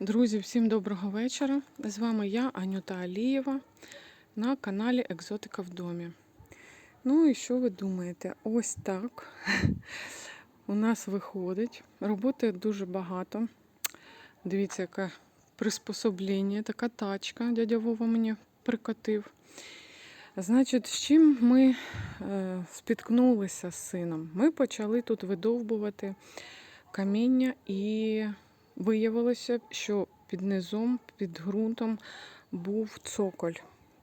Друзі, всім доброго вечора. З вами я, Анюта Алієва, на каналі Екзотика в домі. Ну і що ви думаєте? Ось так у нас виходить. Роботи дуже багато. Дивіться, яке приспособлення, така тачка. Дядя Вова мені прикотив. Значить, з чим ми е, спіткнулися з сином? Ми почали тут видовбувати каміння і виявилося, що під низом, під ґрунтом був цоколь.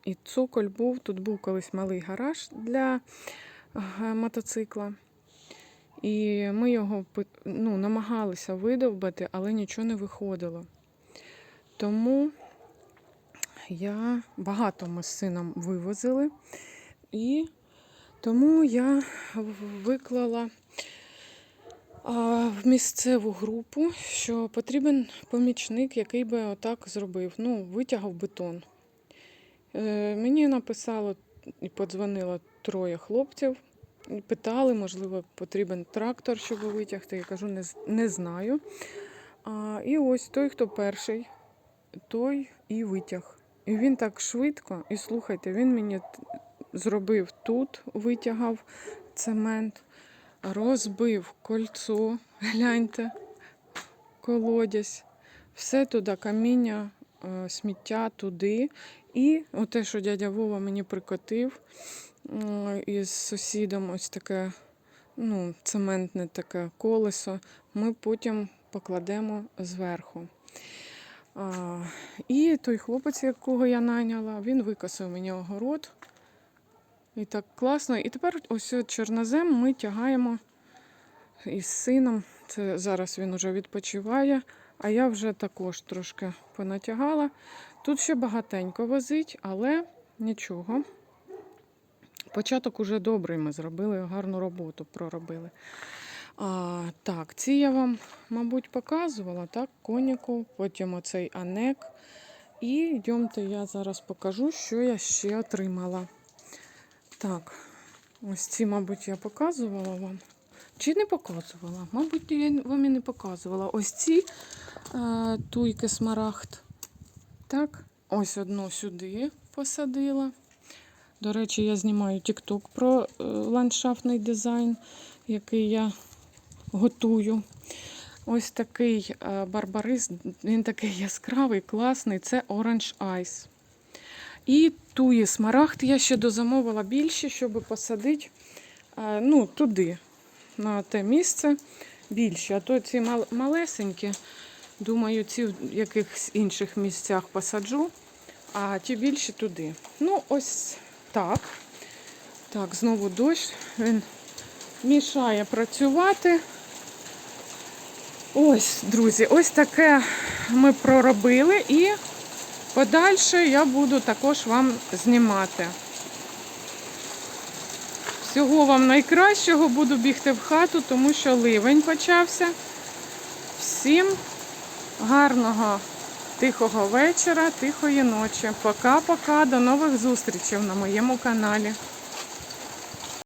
І цоколь був, тут був колись малий гараж для е, мотоцикла. І ми його ну, намагалися видовбати, але нічого не виходило. Тому я багато ми з сином вивозили. І тому я виклала в місцеву групу, що потрібен помічник, який би отак зробив. Ну, витягав бетон. Е, мені написало і подзвонило троє хлопців. Питали, можливо, потрібен трактор, щоб витягти. Я кажу, не, не знаю. А, і ось той, хто перший, той і витяг. І він так швидко, і слухайте, він мені зробив тут, витягав цемент, розбив кольцо, гляньте, колодязь, все туди, каміння, е, сміття туди. І те, що дядя Вова мені прикотив із сусідом, ось таке ну, цементне таке колесо, ми потім покладемо зверху. А, і той хлопець, якого я найняла, він викосив мені огород. І так класно. І тепер ось чорнозем ми тягаємо із сином. Це зараз він уже відпочиває, а я вже також трошки понатягала. Тут ще багатенько возить, але нічого. Початок уже добрий. Ми зробили гарну роботу, проробили. А, так, ці я вам, мабуть, показувала, так, коніку, потім оцей анек. І йдемте, я зараз покажу, що я ще отримала. Так, ось ці, мабуть, я показувала вам. Чи не показувала? Мабуть, я вам і не показувала. Ось ці е, туйки смарагд. Так, ось одну сюди посадила. До речі, я знімаю TikTok про е, ландшафтний дизайн, який я готую. Ось такий е, барбарис, він такий яскравий, класний. Це Orange Ice. І туї смарагд я ще дозамовила більше, щоб посадити е, ну, туди, на те місце більше. А то ці малесенькі, думаю, ці в якихось інших місцях посаджу, а ті більші туди. Ну, ось так. Так, знову дощ. Він мішає працювати. Ось, друзі, ось таке ми проробили і подальше я буду також вам знімати. Всього вам найкращого, буду бігти в хату, тому що ливень почався. Всім гарного, тихого вечора, тихої ночі. Пока-пока, до нових зустрічей на моєму каналі.